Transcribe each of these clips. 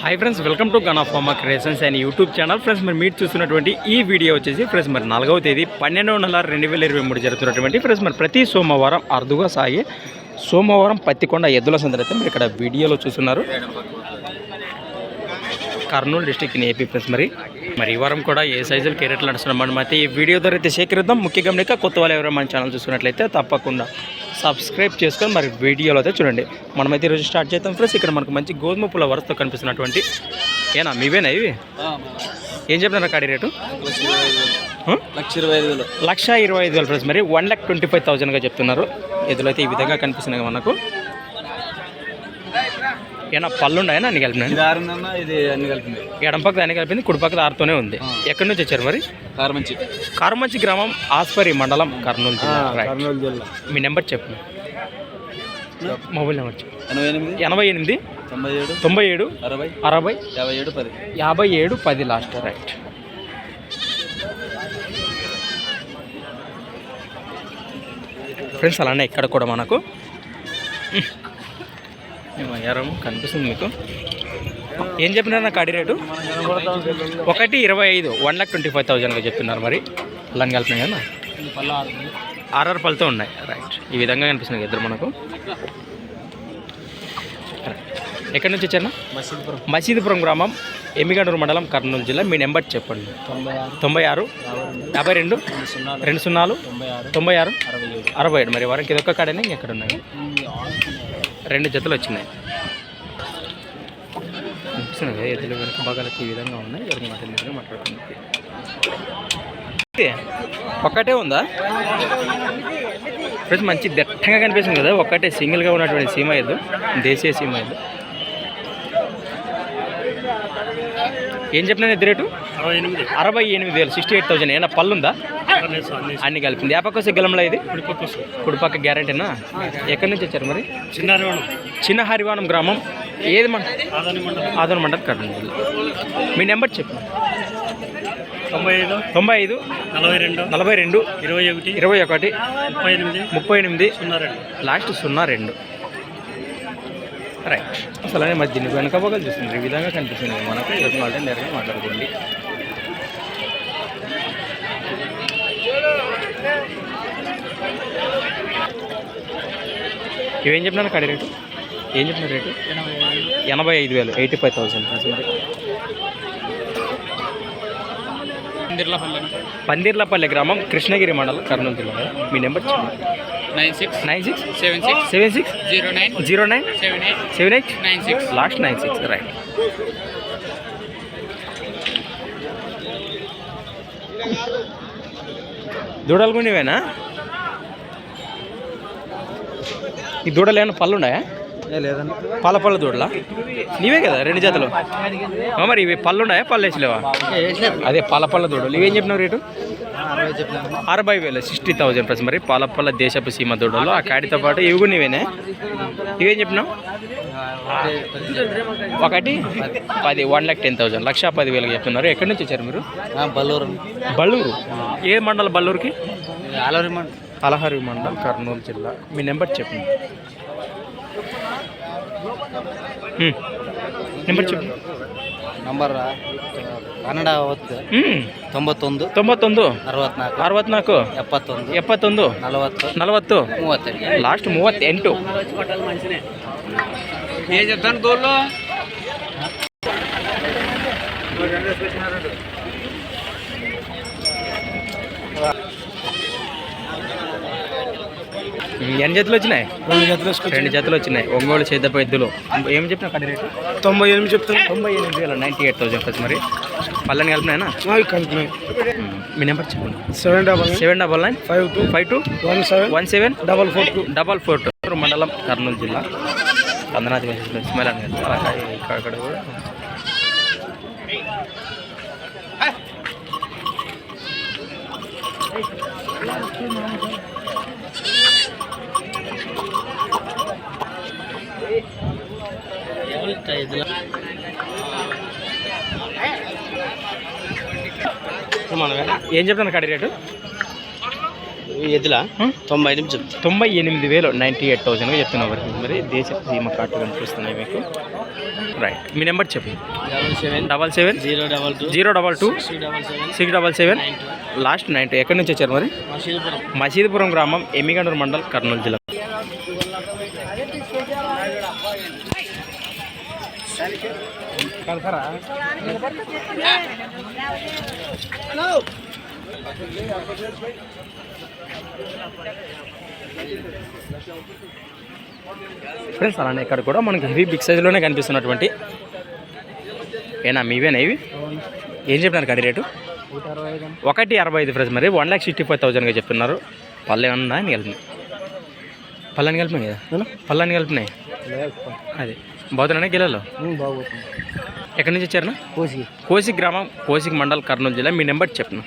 Hi friends welcome to gun of pharma creations and YouTube channel friends మరి మీరు చూస్తున్నటువంటి ఈ వీడియో వచ్చేసి ఫ్రెండ్స్ మరి నాలుగవ తేదీ పన్నెండు నెల రెండు వేల ఇరవై మూడు జరుగుతున్నటువంటి ఫ్రెండ్స్ మరి ప్రతి సోమవారం అరుదుగా సాగే సోమవారం పత్తికొండ ఎద్దుల సందడి అయితే మీరు ఇక్కడ వీడియోలో చూస్తున్నారు. Kurnool district in AP friends మరి మరి ఈ వారం కూడా ఏ సైజులు కెరెట్లు నడుస్తున్నాం మనం అయితే ఈ వీడియో ద్వారా అయితే సేకరిద్దాం. ముఖ్య గమనిక కొత్త వాళ్ళు ఎవరైనా మన ఛానల్ చూసుకున్నట్లయితే తప్పకుండా సబ్స్క్రైబ్ చేసుకొని మరి వీడియోలో అయితే చూడండి. మనమైతే ఈరోజు స్టార్ట్ చేద్దాం ఫ్రెండ్స్. ఇక్కడ మనకు మంచి గోధుమ పూల వరసతో కనిపిస్తున్నటువంటి ఏనా? మీవేనా ఇవి? ఏం చెప్తున్నారు కాడి రేటు? లక్ష ఇరవై ఐదు వేలు. లక్ష ఇరవై ఐదు వేలు. ఫ్రెండ్స్. మరి వన్ ల్యాక్ ట్వంటీ ఫైవ్ థౌజండ్గా చెప్తున్నారు. ఎదురు అయితే ఈ విధంగా కనిపిస్తున్నాయి మనకు. ఏనా పళ్ళు ఉన్నాయా అన్ని కలిపినా ఇది అన్ని కలిపింది ఎడం పక్కన అన్ని కలిపింది కుడి పక్కన ఆరుతోనే ఉంది. ఎక్కడి నుంచి వచ్చారు మరి? కారు మంచి కారుమంచి గ్రామం ఆస్పరి మండలం కర్నూలు జిల్లా. కర్నూలు జిల్లా. మీ నెంబర్ చెప్పు. మొబైల్ నెంబర్ చెప్పు. ఎనభై ఎనిమిది? ఎనభై ఎనిమిది? తొంభై ఏడు? తొంభై ఏడు? అరవై? అరవై? యాభై ఏడు పది? యాభై ఏడు పది లాస్ట్. రైట్ ఫ్రెండ్స్ అలానే ఇక్కడ కూడా మనకు. అయ్యారం కనిపిస్తుంది మీకు. ఏం చెప్పినారు నా అడి రేటు? ఒకటి ఇరవై ఐదు వన్ లాక్ ట్వంటీ ఫైవ్ థౌజండ్గా చెప్తున్నారు మరి. అలాని కలిపినాయి కదా ఆర్ఆర్ పళ్ళతో ఉన్నాయి. రైట్ ఈ విధంగా కనిపిస్తుంది ఇద్దరు మనకు. ఎక్కడి నుంచి వచ్చారు మసీదుపురం మసీదుపురం గ్రామం ఎమ్మిగడూరు మండలం కర్నూలు జిల్లా. మీ నెంబర్ చెప్పండి. తొంభై ఆరు యాభై రెండు రెండు సున్నాలు తొంభై ఆరు అరవై ఏడు. అరవై మరి వారికి ఇదొక్క కాడనే ఎక్కడ ఉన్నాయి? రెండు జతలు వచ్చినాయి. అనిపిస్తున్నాయి కదా ఎద్దులు వెనక భాగాలకి ఈ విధంగా ఉన్నాయి. ఎవరికి మాట్లాడి మాట్లాడుతుంది ఒక్కటే ఉందా? ఫ్రెండ్స్ మంచి దట్టంగా కనిపిస్తుంది కదా. ఒక్కటే సింగిల్గా ఉన్నటువంటి సీమ ఎద్దు దేశీయ సీమ ఎద్దు ఏం చెప్పిన ఎద్దు రేటు? అరవై ఎనిమిది. వేలు సిక్స్టీ ఎయిట్ థౌసండ్ ఏమైనా పళ్ళు ఉందా? అన్ని కలిపింది. ఏ పక్క వస్తే గెలంలో ఇది? కుడిపక్క గ్యారంటీనా? ఎక్కడి నుంచి వచ్చారు మరి? చిన్న హరివాణం గ్రామం. ఏది మన ఆదాని మండలం. జిల్లా మీ నెంబర్ చెప్పు. తొంభై ఐదు తొంభై ఐదు నలభై రెండు నలభై రెండు ఇరవై ఒకటి ఇరవై ఒకటి ముప్పై ఎనిమిది ముప్పై ఎనిమిది సున్నా రెండు. లాస్ట్ సున్నా రెండు. రైట్ అసలు అనే మరి దీన్ని వెనక పక్కలు చూస్తుంది. ఈ విధంగా కనిపిస్తుంది. మనకు ఈరోజు మాట నేరుగా మాట్లాడుతుంది ఇవేం చెప్పినారు? కడి రేటు? ఏం చెప్పిన రేటు? ఎనభై ఐదు వేలు. ఎయిటీ ఫైవ్ థౌసండ్ మరి పందిర్లపల్లి గ్రామం కృష్ణగిరి మండలం కర్నూలు జిల్లా. మీ number nine six nine six seven six seven six zero nine zero nine seven eight seven eight nine six last nine six right. దూడలు కొనివేనా ఈ దూడలు ఏమైనా పళ్ళు ఉన్నాయా? పాల పళ్ళ దూడలా నీవే కదా రెండు జతలు. మరి ఇవి పళ్ళు ఉన్నాయా పళ్ళు వేసలేవా అదే పాల పళ్ళ దూడలు ఇవేం చెప్పినావు రేటు? అరవై వేలు సిక్స్టీ థౌజండ్ ప్లస్ మరి పాల పళ్ళ దేశపు సీమ దూడలు ఆ కాడితో పాటు ఇవి కూడా నీవేనే? ఇవేం చెప్పినావు? ఒకటి పది వన్ ల్యాక్ టెన్ థౌసండ్ లక్ష పది వేలకు చెప్తున్నారు. ఎక్కడి నుంచి వచ్చారు మీరు? బల్లూరు బల్లూరు. ఏ మండలం బల్లూరుకి? అలహరి మండలం కర్నూలు జిల్లా. మీ నెంబర్ చెప్పండి. ನಂಬರ್ ಚುಪ್ ನಂಬರ್ ಕನ್ನಡ ಅವತ್ತು ತೊಂಬತ್ತೊಂದು ತೊಂಬತ್ತೊಂದು ಅರವತ್ನಾಲ್ಕು ಅರವತ್ನಾಲ್ಕು ಎಪ್ಪತ್ತೊಂದು ಎಪ್ಪತ್ತೊಂದು ನಲವತ್ತು ನಲವತ್ತು ಮೂವತ್ತು ಲಾಸ್ಟ್ ಮೂವತ್ತೆಂಟು Thank you. ఎన్ని జతలు వచ్చినాయి? రెండు జతలు రెండు జతలు వచ్చినాయి. ఒంగోలు చేద్దపై ఎద్దులు ఏం చెప్పిన కడి రేటు? తొంభై ఎనిమిది చెప్తాను తొంభై ఎనిమిది వేల నైంటీ ఎయిట్ థౌసండ్ ప్లస్ మరి. పళ్ళని కలిపినాయనా? కలిపినాయి. మీ నెంబర్ చెప్పండి. Seven double seven double nine? Five two. Five two? One seven. One seven? Double four two. Double four two. మండలం కర్నూలు జిల్లా. కందనాథి స్మెల్ అని కదా అలాగే ఇక్కడ ఏం చెప్తాను కడి రేటు? ఎద్దులా? ఆ? తొంభై ఎనిమిది చెప్తా. తొంభై ఎనిమిది వేలు నైంటీ ఎయిట్ థౌసండ్గా చెప్తున్నారు మరి మరి దేశ బీమా కార్డు కనిపిస్తున్నాయి మీకు. రైట్ మీ నెంబర్ చెప్పు. Double seven zero double two zero double two six double seven last nine ఎక్కడి నుంచి వచ్చారు మరి? మసీదుపురం. మసీదుపురం గ్రామం ఎమ్మిగండూరు మండల్ కర్నూలు జిల్లా. ఫ్రెండ్స్ అలానే ఇక్కడ కూడా మనకి హెవీ బిగ్ సైజులోనే కనిపిస్తున్నటువంటి ఏనా మీవేనా ఇవి? ఏం చెప్పినారు కడి రేటు? ఒకటి అరవై ఐదు ఫ్రెండ్స్ మరి వన్ ల్యాక్ సిక్స్టీ ఫైవ్ థౌసండ్గా చెప్తున్నారు. పళ్ళు ఏమన్నా అని కలిపినాయి. పళ్ళని కలిపినాయి కదా? పళ్ళని కలిపినాయి? అది. బాగుతున్నాయి గిలలో బాగుపోతుంది ఎక్కడి నుంచి వచ్చారు కోసి. కోసి గ్రామం కోసిక్ మండల్ కర్నూలు జిల్లా. మీ నెంబర్ చెప్పను?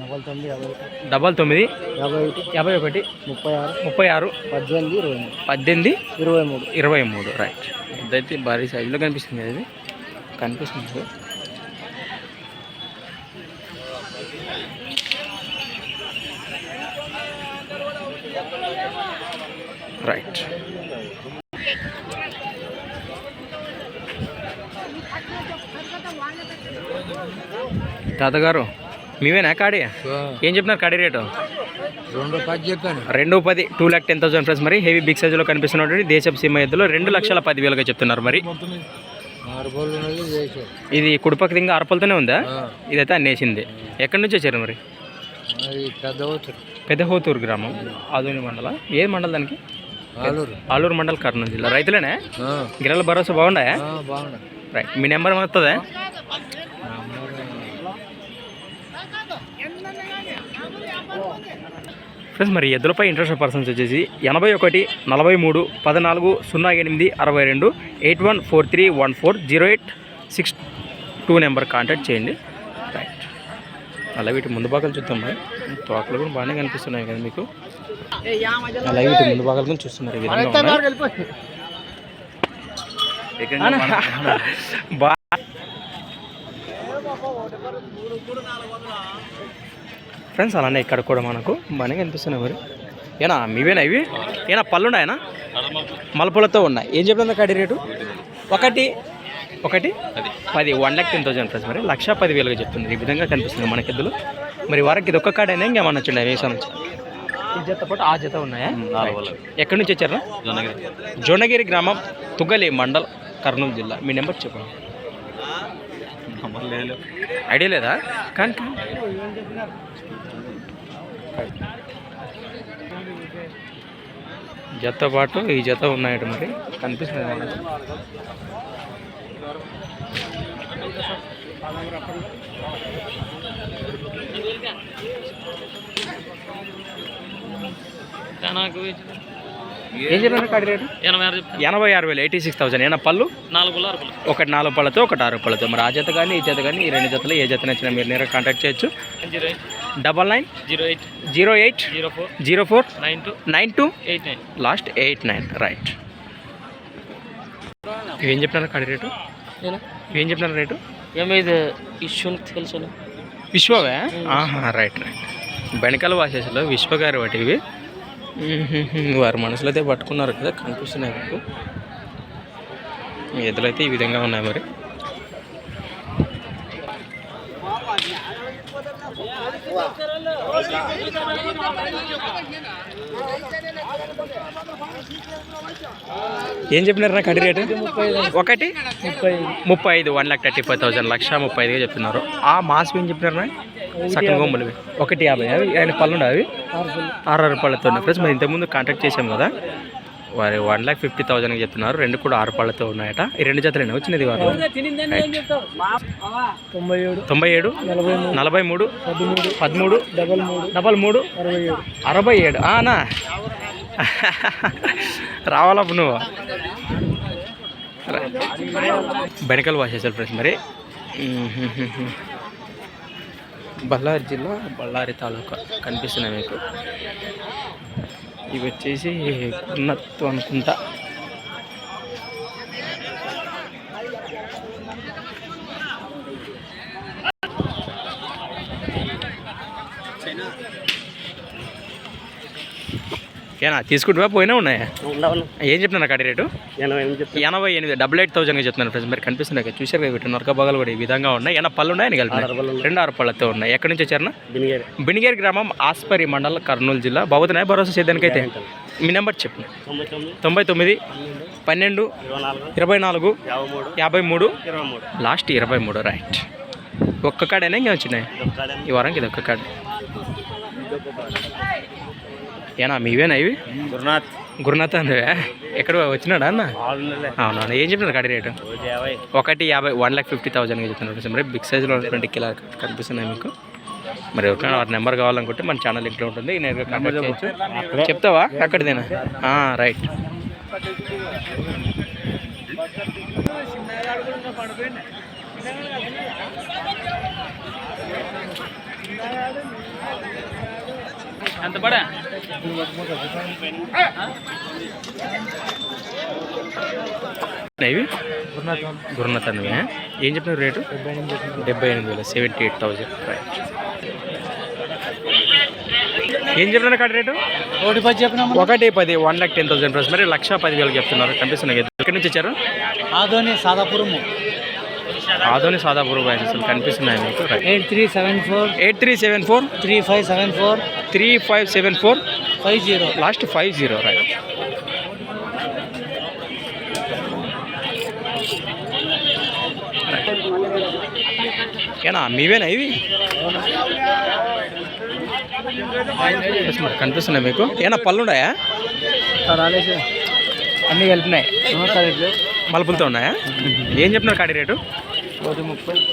డబల్ తొమ్మిది యాభై డబల్ తొమ్మిది యాభై ఒకటి యాభై ఒకటి ముప్పై ఆరు ముప్పై ఆరు పద్దెనిమిది ఇరవై మూడు. పద్దెనిమిది ఇరవై మూడు. ఇరవై మూడు. రైట్ ఇదైతే భారీ సైజులో కనిపిస్తుంది ఇది కనిపిస్తుంది. రైట్ తాతగారు మీవేనా కాడి? ఏం చెప్తున్నారు కాడి రేటు? రెండు పది చెప్పాను. రెండు పది two lakh ten thousand friends మరి. హెవీ బిగ్ సైజులో కనిపిస్తున్నటువంటి దేశపు సీమ ఎద్దులో రెండు లక్షల పదివేలుగా చెప్తున్నారు మరి. ఇది కుడిపక్క దింగ అరపలతోనే ఉందా? ఇదైతే అన్నేసింది. ఎక్కడి నుంచి వచ్చారు మరి? పెద్ద పెద్దహోతూరు గ్రామం. ఆదోని మండల. ఏ మండలం దానికి? ఆలూరు. మండల్ కర్నూలు జిల్లా. రైతులేనే? గిరాల భరోసా బాగున్నాయి రైట్. మీ నెంబర్ వస్తుందా ఫ్రెండ్స్ మరి ఎద్దులపై ఇంట్రెస్ట్ పర్సన్స్ వచ్చేసి ఎనభై ఒకటి నలభై మూడు పద్నాలుగు సున్నా ఎనిమిది అరవై రెండు eight one four three one four zero eight six two number contact చేయండి. రైట్ అలా వీటి ముందు భాగాలు చూద్దాం మరి. తోకలు కూడా బాగానే కనిపిస్తున్నాయి కదా మీకు. అలాగే వీటి ముందు భాగాలు కూడా చూస్తున్నారు ఈ విధంగా. బా ఫ్రెండ్స్ అలానే ఇక్కడ కూడా మనకు బాగానే కనిపిస్తున్నాయి మరి. ఏనా మీవేనా ఇవి? ఏనా పళ్ళు ఉన్నాయనా మలపులతో ఉన్నాయి. ఏం చెప్తుంది కడి రేటు? ఒకటి. ఒకటి? పది. One lakh ten thousand friends మరి. లక్ష పది వేలుగా చెప్తుంది. ఈ విధంగా కనిపిస్తుంది మనకి ఎద్దులు మరి వారికి ఇది ఒక్క కాడైనా ఇంకేమన్నా వచ్చిండే వేసా నుంచి. ఈ జత పాటు ఆ జత ఉన్నాయా? ఎక్కడి నుంచి వచ్చారా? జోనగిరి గ్రామం తుగ్గలి మండల్ కర్నూలు జిల్లా. మీ నెంబర్ చెప్పండి. ఐడియా లేదా? కానీ జత పాటు ఈ జత ఉన్నాయట మరి. కనిపిస్తుంది నాకు ఏం చెప్పారు కాడి రేటు? ఎనభై ఆరు వేలు ఎయిటీ సిక్స్ థౌసండ్. ఏనా పళ్ళు? నాలుగు ఒకటి నాలుగు పళ్ళతో ఒకటి ఆరు పళ్ళతో. మరి ఆ జత కానీ ఈ జత కానీ ఈ రెండు జతలు ఏ జత నచ్చినా మీరు నేరుగా కాంటాక్ట్ చేయొచ్చు. Double nine? Zero eight. Zero eight? Zero four. Zero four? Nine two. Nine two? Eight nine. Last eight nine. Right. ఏం చెప్తున్నారు కాడి రేటు? ఏం చెప్తున్నారు రేటు? ఏమైంది ఇష్యూ తెలుసు విశ్వవే? ఆహా రైట్ రైట్. బెనకాల వాసేసులో విశ్వ గారు వాటి ఇవి. మ్మ్హ్మ్. వారి మనసులో అయితే పట్టుకున్నారు కదా కనిపిస్తున్నాయి మీకు. మీ ఈ విధంగా ఉన్నాయి మరి. ఏం చెప్పినారు నాకు అడి రేటు? ఒకటి? ముప్పై ముప్పై ఐదు one lakh thirty five thousand లక్ష ముప్పై ఐదుగా చెప్తున్నారు. ఆ మాస్ ఏం చెప్పినారు నా సగం గొమ్మలు ఒకటి యాభై. అవి ఆయన పళ్ళు ఉండవు అవి? ఆరు పళ్ళతో ఉన్నాయి. ఫ్రెండ్స్ మరి ఇంతకుముందు కాంటాక్ట్ చేసాం కదా. వారి వన్ ల్యాక్ ఫిఫ్టీ థౌసండ్కి చెప్తున్నారు. రెండు కూడా ఆరు పళ్ళతో ఉన్నాయట. ఈ రెండు జతలేనా? వచ్చినది వారు? తొంభై ఏడు తొంభై ఏడు నలభై మూడు పదమూడు డబల్ మూడు అరవై ఏడు. అనా ఆనా రావాలప్పు నువ్వు? బెనకల్ వాసేసారు ఫ్రెండ్స్ మరి. బళ్ళారి జిల్లా బళ్ళారి తాలూకా కనిపిస్తున్నాయి మీకు. ఇవి వచ్చేసి ఉన్నత్తు అనుకుంటా. ఏనా తీసుకుంటువా? పోయినా ఉన్నాయా? ఏం చెప్తున్నా కాడి రేటు? ఎనభై ఎనిమిది డబుల్ ఎయిట్ థౌసండ్గా చెప్తున్నాను ఫ్రెండ్స్ మరి కనిపిస్తున్నాయి కదా చూసారు కదా నొరక భాగాలు కూడా ఈ విధంగా ఉన్నాయి. ఏమైనా పళ్ళు ఉన్నాయి కలిపి ఆరు పళ్ళు ఉన్నాయి. రెండు ఆరు పళ్ళతో ఉన్నాయి. ఎక్కడి నుంచి వచ్చారన్నా బినిగేరి. బినిగేరి గ్రామం ఆస్పరి మండలం కర్నూలు జిల్లా. బాగుతున్నాయి భరోసా చేద్దానికైతే మీ నెంబర్ చెప్పు తొంభై తొమ్మిది. పన్నెండు ఇరవై నాలుగు. యాభై మూడు. లాస్ట్ ఇరవై మూడు రైట్ ఒక్క కాడైనా? ఇంకా వచ్చినాయి ఈ వారానికి ఇది ఒక్క కాడ. ఏనా మీవేనా ఇవి? గురునాథ్. గురునాథ్ అందివే ఎక్కడ వచ్చినాడా అన్న? అవునవును ఏం చెప్పినారు కాడి రేటు? ఒకటి యాభై వన్ ల్యాక్ ఫిఫ్టీ థౌసండ్గా చెప్తున్నారు మరి బిగ్ సైజ్లో ఉన్నటువంటి కిలా కనిపిస్తున్నాయి మీకు? మరి ఎవరికైనా వారి నెంబర్ కావాలనుకుంటే మన ఛానల్ ఇంట్లో ఉంటుంది నేరుగా కాంటాక్ట్ చేయొచ్చు. చెప్తావా? అక్కడిదేనా? రైట్ ఎంత పడా? ఇవి? గురునాథ్. అన్నవే ఏం? చెప్పినారు రేటు? డెబ్బై ఎనిమిది వేలు సెవెంటీ ఎయిట్ థౌజండ్. రైట్. ఏం చెప్పినారు కాడి రేటు? ఒకటి పది చెప్పినా ఒకటి పది one lakh ten thousand plus. మరి లక్ష పది వేలు చెప్తున్నారు కనిపిస్తున్నాయి. కదా. ఎక్కడి నుంచి వచ్చారు? ఆదోని సాదాపురము. ఆదోని సాదాపూర్ అసలు కనిపిస్తున్నాయి మీకు? Eight three seven four eight three seven four? Three five seven four three five seven four? Five zero. Last five zero right ఏనా మీవేనా ఇవి? కనిపిస్తున్నాయి మీకు. ఏనా పళ్ళు ఉన్నాయా అన్నీ కలిపినాయి. మలుపులతో ఉన్నాయా? ఏం చెప్తున్నారు కాడి రేటు?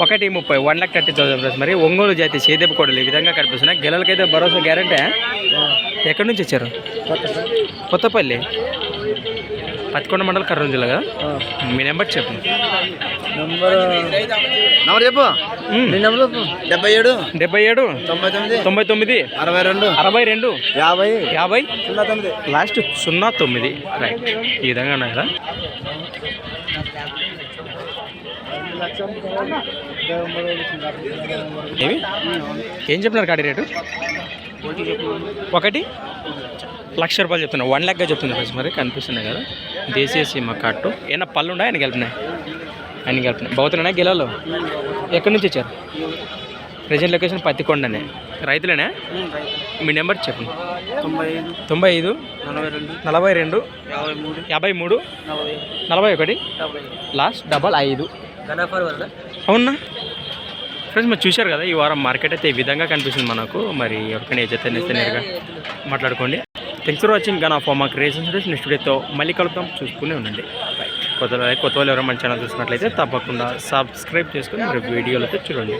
ఒకటి ముప్పై one lakh thirty thousand plus మరి ఒంగోలు జాతి సేదెపు కోడలు ఈ విధంగా కనిపిస్తున్నాయి. గెలలకైతే భరోసా గ్యారంటీ ఎక్కడి నుంచి వచ్చారు? కొత్తపల్లి. పత్తికొండ మండలం కర్నూలు జిల్లా కదా? మీ నెంబర్ చెప్పు. నెంబర్ చెప్పు. డెబ్బై ఏడు. డెబ్బై ఏడు. తొంభై తొమ్మిది. తొంభై తొమ్మిది. అరవై రెండు. అరవై రెండు. యాభై. యాభై. సున్నా తొమ్మిది. లాస్ట్ సున్నా తొమ్మిది. రైట్ ఈ విధంగా ఉన్నాయి? కదా ఏవి? ఏం చెప్పినారు కాడి రేటు? ఒకటి? లక్ష రూపాయలు చెప్తున్నా. వన్ ల్యాక్గా చెప్తున్నా ఫ్రెండ్స్ మరి కనిపిస్తున్నాయి కదా. దేశీయ సీమ కట్టు ఏమన్నా పళ్ళు ఉన్నాయి ఆయన కలిపినాయి ఆయన కలిపినాయి బౌతున్నాయి గిలాలో? ఎక్కడి నుంచి వచ్చారు? ప్రజెంట్ లొకేషన్ పత్తికొండనే. రైతులేనే? మీ నెంబర్ చెప్పండి. తొంభై ఐదు తొంభై ఐదు నలభై రెండు యాభై మూడు నలభై ఒకటి లాస్ట్ డబల్ ఐదు. అవునా? ఫ్రెండ్స్ మరి చూశారు కదా ఈ వారం మార్కెట్ అయితే ఈ విధంగా కనిపిస్తుంది మనకు. మరి ఎవరికైనా ఏ జత నేస్తే నేరుగా మాట్లాడుకోండి. Thanks for watching gun of మా క్రియేషన్స్ నెక్స్ట్ వీడియోతో మళ్ళీ కలుద్దాం. చూసుకునే ఉండండి. కొత్త కొత్త వాళ్ళు ఎవరైనా మన ఛానల్ చూసినట్లయితే తప్పకుండా సబ్స్క్రైబ్ చేసుకుని మరి వీడియోలు అయితే చూడండి